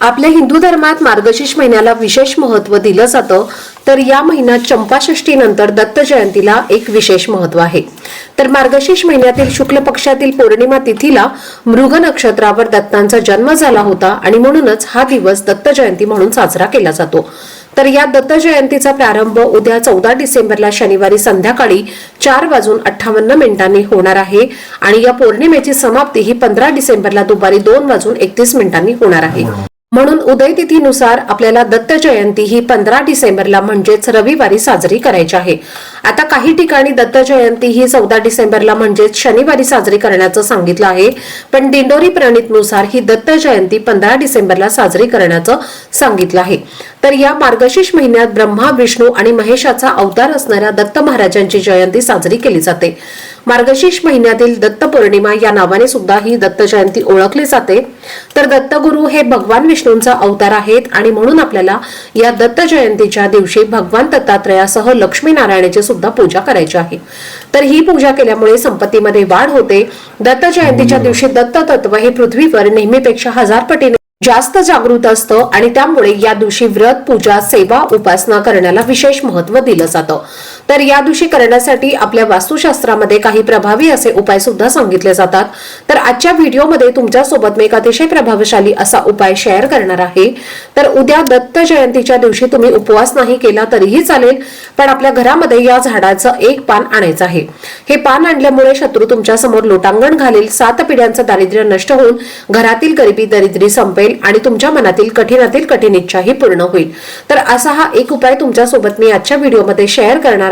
आपल्या हिंदू धर्मात मार्गशीर्ष महिन्याला विशेष महत्त्व दिलं जातं तर या महिन्यात चंपाषष्ठी नंतर दत्त जयंतीला एक विशेष महत्त्व आहे. तर मार्गशीर्ष महिन्यातील शुक्ल पक्षातील पौर्णिमा तिथीला मृग नक्षत्रावर दत्तांचा जन्म झाला होता आणि म्हणूनच हा दिवस दत्त जयंती म्हणून साजरा केला जातो. तर या दत्त जयंतीचा प्रारंभ उद्या चौदा डिसेंबरला शनिवारी संध्याकाळी चार वाजून अठ्ठावन्न मिनिटांनी होणार आहे आणि या पौर्णिमेची समाप्ती ही पंधरा डिसेंबरला दुपारी दोन वाजून एकतीस मिनिटांनी होणार आहे. म्हणून उदयतिथीनुसार आपल्याला दत्त जयंती ही पंधरा डिसेंबरला म्हणजेच रविवारी साजरी करायची आहे. आता काही ठिकाणी दत्त जयंती ही चौदा डिसेंबरला म्हणजेच शनिवारी साजरी करण्याचं सांगितलं आहे. पण दिंडोरी प्रणितनुसार ही दत्त जयंती पंधरा डिसेंबरला साजरी करण्याचं सांगितलं आहे. तर या मार्गशीर्ष महिन्यात ब्रह्मा विष्णू आणि महेशाचा अवतार असणाऱ्या दत्त महाराजांची जयंती साजरी केली जाते. मार्गशीर्ष महिन्यातील दत्त पौर्णिमा या नावाने सुद्धा ही दत्त जयंती ओळखली जाते. तर दत्तगुरु हे भगवान विष्णूंचा अवतार आहेत आणि म्हणून आपल्याला या दत्त जयंतीच्या दिवशी भगवान दत्तात्रयासह लक्ष्मी नारायणाची सुद्धा पूजा करायची आहे. तर ही पूजा केल्यामुळे संपत्तीमध्ये वाढ होते. दत्त जयंतीच्या दिवशी दत्त तत्व हे पृथ्वीवर नेहमीपेक्षा हजार पटीने जास्त जागृत असतं आणि त्यामुळे या दिवशी व्रत पूजा सेवा उपासना करण्याला विशेष महत्त्व दिलं जातं. तर या दिवशी करण्यासाठी आपल्या वास्तुशास्त्रामध्ये काही प्रभावी असे उपाय सुद्धा सांगितले जातात. तर आजच्या व्हिडिओमध्ये तुमच्यासोबत मी एक अतिशय प्रभावशाली असा उपाय शेअर करणार आहे. तर उद्या दत्त जयंतीच्या दिवशी तुम्ही उपवास नाही केला तरीही चालेल पण आपल्या घरामध्ये या झाडाचं एक पान आणायचं आहे. हे पान आणल्यामुळे शत्रू तुमच्यासमोर लोटांगण घालेल सात पिढ्यांचं दारिद्र्य नष्ट होऊन घरातील गरिबी दरिद्री संपेल आणि तुमच्या मनातील कठीणातील कठीण इच्छाही पूर्ण होईल. तर असा हा एक उपाय तुमच्यासोबत मी आजच्या व्हिडिओमध्ये शेअर करणार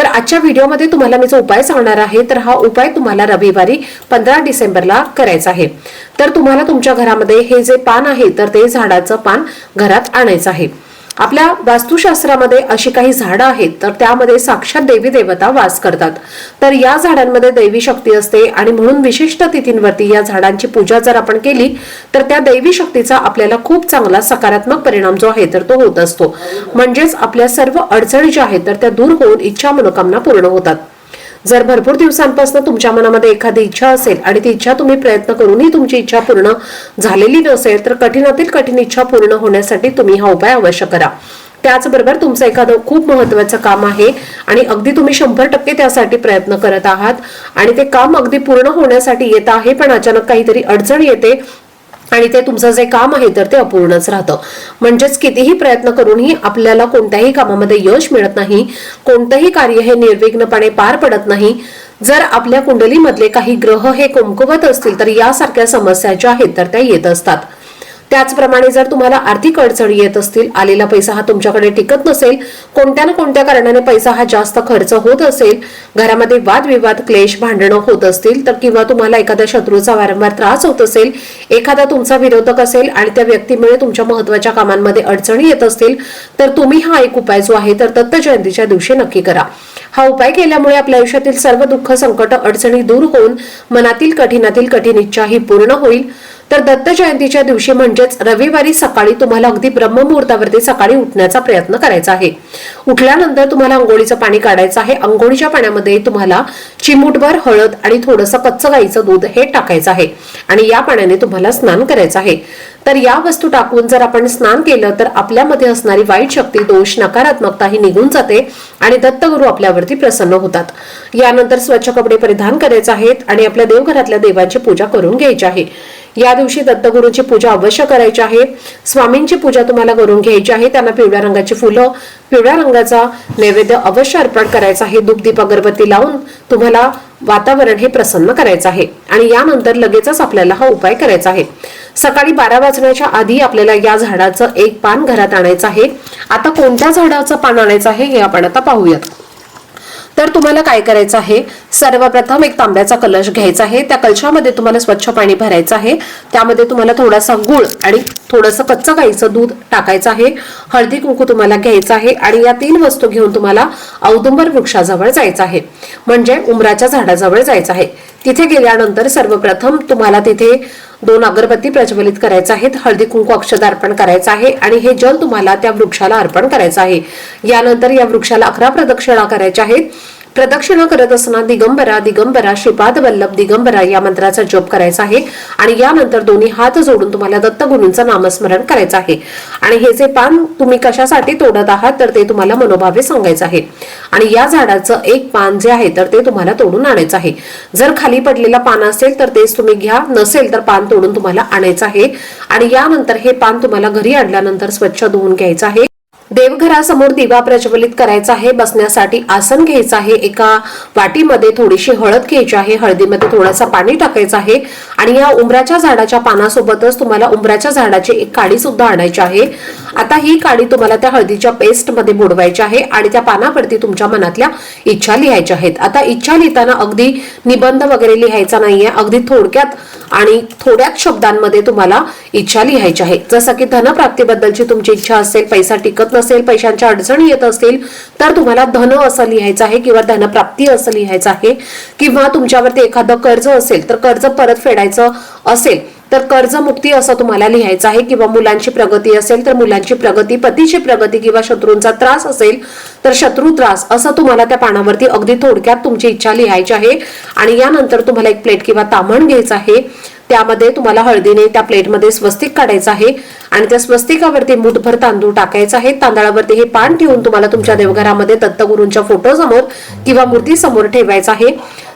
तर आजच्या व्हिडिओमध्ये तुम्हाला मी जो उपाय सांगणार आहे तर हा उपाय तुम्हाला रविवारी पंधरा डिसेंबरला करायचा आहे. तर तुम्हाला तुमच्या घरामध्ये हे जे पान आहे तर ते झाडाचं पान घरात आणायचं आहे. आपल्या वास्तुशास्त्रामध्ये अशी काही झाडं आहेत तर त्यामध्ये साक्षात देवी देवता वास करतात. तर या झाडांमध्ये दैवी शक्ती असते आणि म्हणून विशिष्ट तिथींवरती या झाडांची पूजा जर आपण केली तर त्या दैवी शक्तीचा आपल्याला खूप चांगला सकारात्मक परिणाम जो आहे तर तो होत असतो. म्हणजेच आपल्या सर्व अडचणी ज्या आहेत तर त्या दूर होऊन इच्छा मनोकामना पूर्ण होतात. जर भरपूर दिवसांपासून तुमच्या मनामध्ये एखादी इच्छा असेल आणि ती इच्छा तुम्ही प्रयत्न करूनही तुमची इच्छा पूर्ण झालेली नसेल तर कठीणातील कठीण इच्छा पूर्ण होण्यासाठी तुम्ही हा उपाय अवश्य करा. त्याचबरोबर तुमचं एखादं खूप महत्वाचं काम आहे आणि अगदी तुम्ही शंभर टक्के त्यासाठी प्रयत्न करत आहात आणि ते काम अगदी पूर्ण होण्यासाठी येत आहे पण अचानक काहीतरी अडचण येते आणि ते तुमचं जे काम आहे तर ते अपूर्णच राहतं. म्हणजेच कितीही प्रयत्न करूनही आपल्याला कोणत्याही कामामध्ये यश मिळत नाही कोणतंही कार्य हे निर्विघ्नपणे पार पडत नाही. जर आपल्या कुंडलीमधले काही ग्रह हे कुमकुवत असतील तर यासारख्या समस्या ज्या आहेत तर त्या येत असतात. त्याचप्रमाणे जर तुम्हाला आर्थिक अडचणी येत असतील आलेला पैसा हा तुमच्याकडे टिकत नसेल कोणत्या ना कोणत्या कारणाने पैसा हा जास्त खर्च होत असेल घरामध्ये वादविवाद क्लेश भांडणं होत असतील तर किंवा तुम्हाला एखाद्या शत्रूचा वारंवार त्रास होत असेल एखादा तुमचा विरोधक असेल आणि त्या व्यक्तीमुळे तुमच्या महत्त्वाच्या कामांमध्ये अडचणी येत असतील तर तुम्ही हा एक उपाय जो आहे तर दत्त जयंतीच्या दिवशी नक्की करा. हा उपाय केल्यामुळे आपल्या आयुष्यातील सर्व दुःख संकट अडचणी दूर होऊन मनातील कठीणातील कठीण इच्छा ही पूर्ण होईल. तर दत्त जयंतीच्या दिवशी म्हणजेच रविवारी सकाळी तुम्हाला अगदी ब्रह्ममुहूर्तावरती सकाळी उठण्याचा प्रयत्न करायचा आहे. उठल्यानंतर तुम्हाला अंघोळीचं पाणी काढायचं आहे. अंघोळीच्या पाण्यामध्ये तुम्हाला चिमूटभर हळद आणि थोडंसं कच्च गाईचं दूध हे टाकायचं आहे. आणि या पाण्याने तुम्हाला स्नान करायचं आहे. तर या वस्तू टाकून जर आपण स्नान केलं तर आपल्यामध्ये असणारी वाईट शक्ती दोष नकारात्मकता ही निघून जाते आणि दत्तगुरु आपल्यावरती प्रसन्न होतात. यानंतर स्वच्छ कपडे परिधान करायचे आहेत आणि आपल्या देवघरातल्या देवांची पूजा करून घ्यायची आहे. या दिवशी दत्तगुरूंची पूजा अवश्य करायची आहे. स्वामींची पूजा तुम्हाला करून घ्यायची आहे. त्यांना पिवळ्या रंगाची फुलं पिवळ्या रंगाचा नैवेद्य अवश्य अर्पण करायचा आहे. दुग्धीप अगरबत्ती लावून तुम्हाला वातावरण हे प्रसन्न करायचं आहे. आणि यानंतर लगेचच आपल्याला हा उपाय करायचा आहे. सकाळी बारा वाजण्याच्या आधी आपल्याला या झाडाचं एक पान घरात आणायचं आहे. आता कोणत्या झाडाचं पान आणायचं आहे हे आपण आता पाहूयात. तर तुम्हाला काय करायचं आहे? सर्वप्रथम एक तांब्याचा कलश घ्यायचा आहे. त्या कलशामध्ये तुम्हाला स्वच्छ पाणी भरायचं आहे. त्यामध्ये तुम्हाला थोडासा गुळ आणि थोडंसं कच्चं गाईचं दूध टाकायचं आहे. हळदी कुंकू तुम्हाला घ्यायचं आहे आणि या तीन वस्तू घेऊन तुम्हाला औदुंबर वृक्षाजवळ जायचं आहे. म्हणजे उमराच्या झाडाजवळ जायचं आहे. तिथे गेल्यानंतर सर्वप्रथम तुम्हाला तिथे दोन अगरबत्ती प्रज्वलित करायचं आहेत हळदी कुंकू अक्षद अर्पण करायचं आहे आणि हे जल तुम्हाला त्या वृक्षाला अर्पण करायचं आहे. यानंतर या वृक्षाला अकरा प्रदक्षिणा करायच्या आहेत. प्रदक्षिणा करत असताना दिगंबरा दिगंबरा श्रीपाद वल्लभ दिगंबरा या मंत्राचा जप करायचा आहे आणि यानंतर दोन्ही हात जोडून तुम्हाला दत्तगुरूंचं नामस्मरण करायचं आहे. आणि हे जे पान तुम्ही कशासाठी तोडत आहात तर ते तुम्हाला मनोभावे सांगायचं आहे. आणि या झाडाचं एक पान जे आहे तर ते तुम्हाला तोडून आणायचं आहे. जर खाली पडलेलं पान असेल तर तेच तुम्ही घ्या. नसेल तर पान तोडून तुम्हाला आणायचं आहे. आणि यानंतर हे पान तुम्हाला घरी आणल्यानंतर स्वच्छ धुवून घ्यायचं आहे. देवघरासमोर दिवा प्रज्वलित करायचा आहे बसण्यासाठी आसन घ्यायचं आहे एका वाटीमध्ये थोडीशी हळद घ्यायची आहे हळदीमध्ये थोडासा पाणी टाकायचं आहे आणि या उंबराच्या झाडाच्या पानासोबतच तुम्हाला उमराच्या झाडाची एक काडी सुद्धा आणायची आहे. आता ही काडी तुम्हाला त्या हळदीच्या पेस्टमध्ये बुडवायची आहे आणि त्या पानावरती तुमच्या मनातल्या इच्छा लिहायच्या आहेत. आता इच्छा लिहिताना अगदी निबंध वगैरे लिहायचा नाहीये. अगदी थोडक्यात आणि थोड्याच शब्दांमध्ये तुम्हाला इच्छा लिहायची आहे. जसं की धनप्राप्तीबद्दलची तुमची इच्छा असेल पैसा टिकत नसेल पैशांच्या अडचणी येत असतील तर तुम्हाला धन असं लिहायचं आहे किंवा धनप्राप्ती असं लिहायचं आहे किंवा तुमच्यावरती एखादं कर्ज असेल तर कर्ज परत फेडायचं असेल तर कर्जमुक्ती असं तुम्हाला लिहायचं आहे किंवा मुलांची प्रगती असेल तर मुलांची प्रगती पतीची प्रगती किंवा शत्रूंचा त्रास असेल तर शत्रू त्रास असं तुम्हाला त्या पानावरती अगदी थोडक्यात तुमची इच्छा लिहायची आहे. आणि यानंतर तुम्हाला एक प्लेट किंवा तामण घ्यायचं आहे. त्यामध्ये तुम्हाला हळदीने त्या प्लेटमध्ये स्वस्तिक काढायचं आहे आणि त्या स्वस्तिकावरती मुठभर तांदूळ टाकायचा आहे. तांदळावरती हे पान ठेवून तुम्हाला तुमच्या देवघरामध्ये दत्तगुरूंच्या फोटो समोर किंवा मूर्ती समोर ठेवायचं आहे.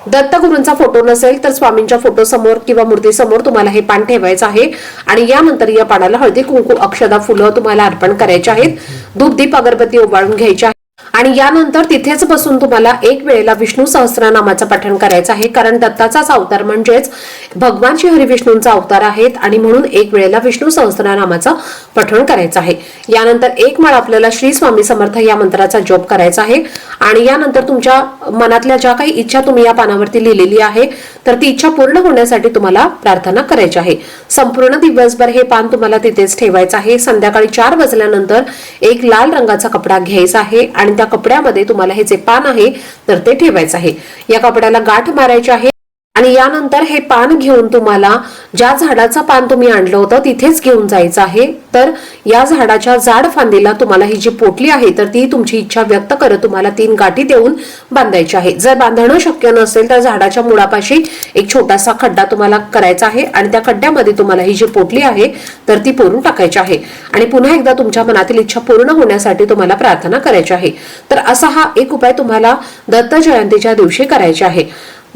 दत्तगुरूंचा फोटो नसेल तर स्वामींच्या फोटो समोर किंवा मूर्ती समोर तुम्हाला हे पान ठेवायचं आहे. आणि यानंतर या पानाला हळदी कुंकू अक्षदा फुलं तुम्हाला अर्पण करायचे आहेत. धूप दीप अगरबत्ती ओवाळून घ्यायची आहे आणि यानंतर तिथेच बसून तुम्हाला एक वेळेला विष्णू सहस्रनामाचं पठण करायचं आहे. कारण दत्ताचाच अवतार म्हणजेच भगवान श्री हरिविष्णूंचा अवतार आहेत आणि म्हणून एक वेळेला विष्णू सहस्रनामाचं पठण करायचं आहे. यानंतर एक माळ आपल्याला श्री स्वामी समर्थ या मंत्राचा जप करायचा आहे. आणि यानंतर तुमच्या मनातल्या ज्या काही इच्छा तुम्ही या पानावरती लिहिलेली आहे तर ती इच्छा पूर्ण होण्यासाठी तुम्हाला प्रार्थना करायची आहे. संपूर्ण दिवसभर हे पान तुम्हाला तिथेच ठेवायचं आहे. संध्याकाळी चार वाजल्यानंतर एक लाल रंगाचा कपडा घ्यायचा आहे आणि त्या कपड्यामध्ये तुम्हाला हे जे पान आहे तर ते ठेवायचं आहे. या कपड्याला गाठ मारायची आहे. आणि यानंतर हे पान घेऊन तुम्हाला ज्या झाडाचं पान तुम्ही आणलं होतं तिथेच घेऊन जायचं आहे. तर या झाडाच्या जाड फांदीला तुम्हाला ही जी पोटली आहे तर ती तुमची इच्छा व्यक्त करत तुम्हाला तीन गाठी देऊन बांधायची आहे. जर बांधणं शक्य नसेल तर झाडाच्या मुळापाशी एक छोटासा खड्डा तुम्हाला करायचा आहे आणि त्या खड्ड्यामध्ये तुम्हाला ही जी पोटली आहे तर ती पुरून टाकायची आहे. आणि पुन्हा एकदा तुमच्या मनातील इच्छा पूर्ण होण्यासाठी तुम्हाला प्रार्थना करायची आहे. तर असा हा एक उपाय तुम्हाला दत्त जयंतीच्या दिवशी करायचा आहे.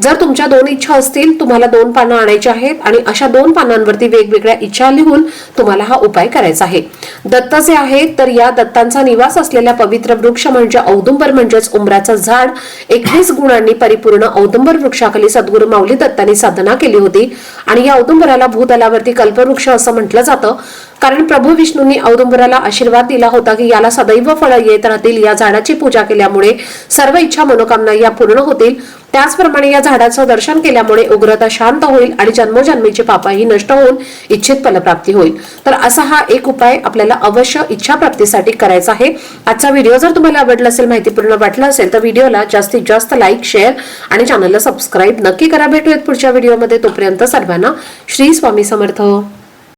जर तुमच्या दोन इच्छा असतील तुम्हाला दोन पानं आणायची आहेत आणि अशा दोन पानांवरती वेगवेगळ्या इच्छा लिहून तुम्हाला हा उपाय करायचा आहे. दत्त जे आहेत तर या दत्तांचा निवास असलेल्या पवित्र वृक्ष म्हणजे औदुंबर म्हणजेच उमराचं झाड. एकवीस गुणांनी परिपूर्ण औदुंबर वृक्षाखाली सद्गुरू माऊली दत्तांनी साधना केली होती. आणि या औदुंबराला भूतलावरती कल्पवृक्ष असं म्हटलं जातं. कारण प्रभू विष्णूंनी औदुंबराला आशीर्वाद दिला होता की याला सदैव फळं येत राहतील. या झाडाची पूजा केल्यामुळे सर्व इच्छा मनोकामना या पूर्ण होतील. त्याचप्रमाणे या झाडाचं दर्शन केल्यामुळे उग्रता शांत होईल आणि जन्मोजन्मीची पापाही नष्ट होऊन इच्छित फलप्राप्ती होईल. तर असा हा एक उपाय आपल्याला अवश्य इच्छा प्राप्तीसाठी करायचा आहे. आजचा व्हिडिओ जर तुम्हाला आवडला असेल माहितीपूर्ण वाटला असेल तर व्हिडिओला जास्तीत जास्त लाईक शेअर आणि चॅनलला सबस्क्राईब नक्की करा. भेटूयात पुढच्या व्हिडिओमध्ये. तोपर्यंत सर्वांना श्री स्वामी समर्थ.